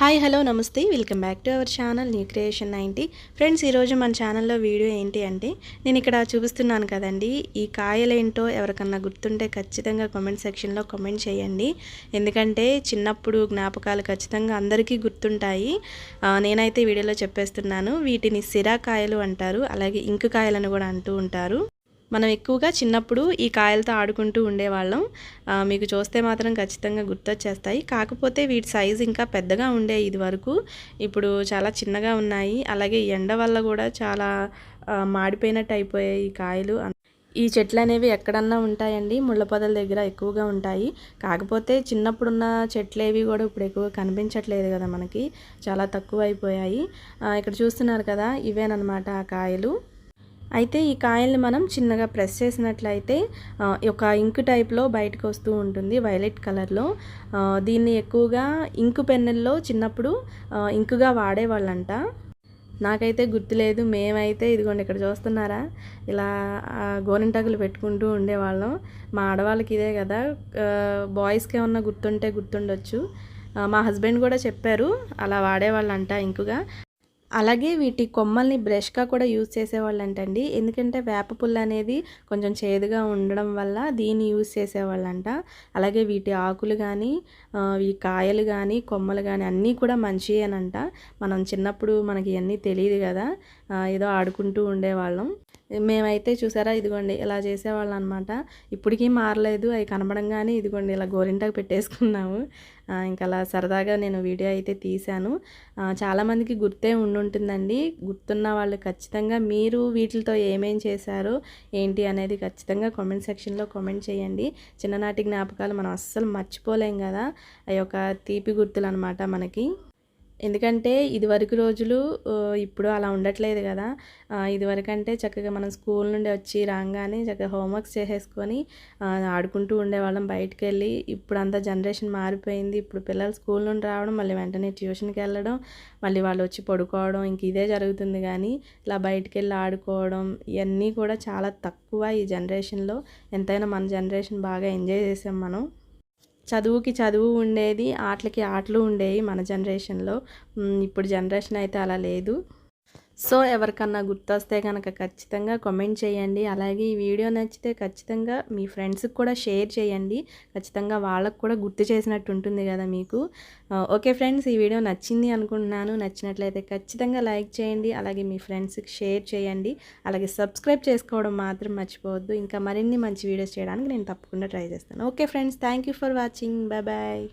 Hi hello నమస్తే. Welcome back to our channel new creation ninety friends ఈరోజు మన ఛానల్లో వీడియో ఏంటి అంటే నేను ఇక్కడ చూపిస్తున్నాను కదండి ఈ కాయలేంటో ఎవరికన్నా గుర్తుంటే ఖచ్చితంగా కామెంట్ సెక్షన్లో కామెంట్ చేయండి. ఎందుకంటే చిన్నప్పుడు జ్ఞాపకాలు ఖచ్చితంగా అందరికీ గుర్తుంటాయి. నేనైతే వీడియోలో చెప్పేస్తున్నాను వీటిని సిరాకాయలు అంటారు అలాగే ఇంకు కాయలను కూడా అంటూ ఉంటారు. మనం ఎక్కువగా చిన్నప్పుడు ఈ కాయలతో ఆడుకుంటూ ఉండేవాళ్ళం. మీకు చూస్తే మాత్రం ఖచ్చితంగా గుర్తొచ్చేస్తాయి. కాకపోతే వీటి సైజు ఇంకా పెద్దగా ఉండే ఇది వరకు ఇప్పుడు చాలా చిన్నగా ఉన్నాయి. అలాగే ఎండ వల్ల కూడా చాలా మాడిపోయినట్టు అయిపోయాయి ఈ కాయలు. ఈ చెట్లు అనేవి ఎక్కడన్నా ఉంటాయండి. ముళ్ళ పొదల దగ్గర ఎక్కువగా ఉంటాయి. కాకపోతే చిన్నప్పుడున్న చెట్లు ఏవి కూడా ఇప్పుడు ఎక్కువ కనిపించట్లేదు కదా మనకి. చాలా తక్కువ అయిపోయాయి ఇక్కడ చూస్తున్నారు కదా ఇవేనమాట ఆ కాయలు. అయితే ఈ కాయల్ని మనం చిన్నగా ప్రెస్ చేసినట్లయితే ఒక ఇంకు టైప్లో బయటకు వస్తూ ఉంటుంది వైలెట్ కలర్లో. దీన్ని ఎక్కువగా ఇంకు పెన్నుల్లో చిన్నప్పుడు ఇంకుగా వాడేవాళ్ళంట. నాకైతే గుర్తులేదు మేమైతే ఇదిగోండి ఇక్కడ చూస్తున్నారా? ఇలా ఆ, గోరింటాకులు పెట్టుకుంటూ ఉండేవాళ్ళం. మా ఆడవాళ్ళకి ఇదే కదా బాయ్స్కి ఏమన్నా గుర్తుంటే గుర్తుండొచ్చు. మా హస్బెండ్ కూడా చెప్పారు అలా వాడేవాళ్ళంట ఇంకుగా. అలాగే వీటి కొమ్మల్ని బ్రష్గా కూడా యూజ్ చేసేవాళ్ళంటండి. ఎందుకంటే వేప పుల్ల అనేది కొంచెం చేదుగా ఉండడం వల్ల దీన్ని యూజ్ చేసేవాళ్ళంట. అలాగే వీటి ఆకులు కానీ ఈ కాయలు కానీ కొమ్మలు కానీ అన్నీ కూడా మంచియేనంట. మనం చిన్నప్పుడు మనకి ఇవన్నీ తెలియదు కదా. ఏదో ఆడుకుంటూ ఉండేవాళ్ళం. మేమైతే చూసారా ఇదిగోండి ఇలా చేసేవాళ్ళం అనమాట ఇప్పటికీ మారలేదు అవి కనబడంగానే ఇదిగోండి ఇలా గోరింటాకు పెట్టేసుకున్నాము. ఇంకా అలా సరదాగా నేను వీడియో అయితే తీశాను. చాలామందికి గుర్తే ఉండుంటుందండి. గుర్తున్న వాళ్ళు ఖచ్చితంగా మీరు వీటితో ఏమేం చేశారు ఏంటి అనేది ఖచ్చితంగా కామెంట్ సెక్షన్లో కామెంట్ చేయండి. చిన్ననాటి జ్ఞాపకాలు మనం అస్సలు మర్చిపోలేం కదా. అవి ఒక తీపి గుర్తులు అనమాట మనకి. ఎందుకంటే ఇదివరకు రోజులు ఇప్పుడు అలా ఉండట్లేదు కదా. ఇదివరకు అంటే చక్కగా మనం స్కూల్ నుండి వచ్చి రాగానే చక్కగా హోంవర్క్స్ చేసేసుకొని ఆడుకుంటూ ఉండేవాళ్ళం బయటకు వెళ్ళి ఇప్పుడు అంతా జనరేషన్ మారిపోయింది. ఇప్పుడు పిల్లలు స్కూల్ నుండి రావడం మళ్ళీ వెంటనే ట్యూషన్కి వెళ్ళడం మళ్ళీ వాళ్ళు వచ్చి పడుకోవడం ఇంక ఇదే జరుగుతుంది కానీ ఇలా బయటకు వెళ్ళి ఆడుకోవడం ఇవన్నీ కూడా చాలా తక్కువ ఈ జనరేషన్లో. ఎంతైనా మన జనరేషన్ బాగా ఎంజాయ్ చేసాం మనం. చదువుకి చదువు ఉండేది ఆటలకి ఆటలు ఉండేవి మన జనరేషన్లో. ఇప్పుడు జనరేషన్ అయితే అలా లేదు. సో ఎవరికన్నా గుర్తొస్తే కనుక ఖచ్చితంగా కామెంట్ చేయండి. అలాగే ఈ వీడియో నచ్చితే ఖచ్చితంగా మీ ఫ్రెండ్స్కి కూడా షేర్ చేయండి. ఖచ్చితంగా వాళ్ళకు కూడా గుర్తు చేసినట్టు ఉంటుంది కదా మీకు. ఓకే ఫ్రెండ్స్ ఈ వీడియో నచ్చింది అనుకుంటున్నాను. నచ్చినట్లయితే ఖచ్చితంగా లైక్ చేయండి. అలాగే మీ ఫ్రెండ్స్కి షేర్ చేయండి. అలాగే సబ్స్క్రైబ్ చేసుకోవడం మాత్రం మర్చిపోవద్దు. ఇంకా మరిన్ని మంచి వీడియోస్ చేయడానికి నేను తప్పకుండా ట్రై చేస్తాను. Okay friends thank you for watching. Bye bye.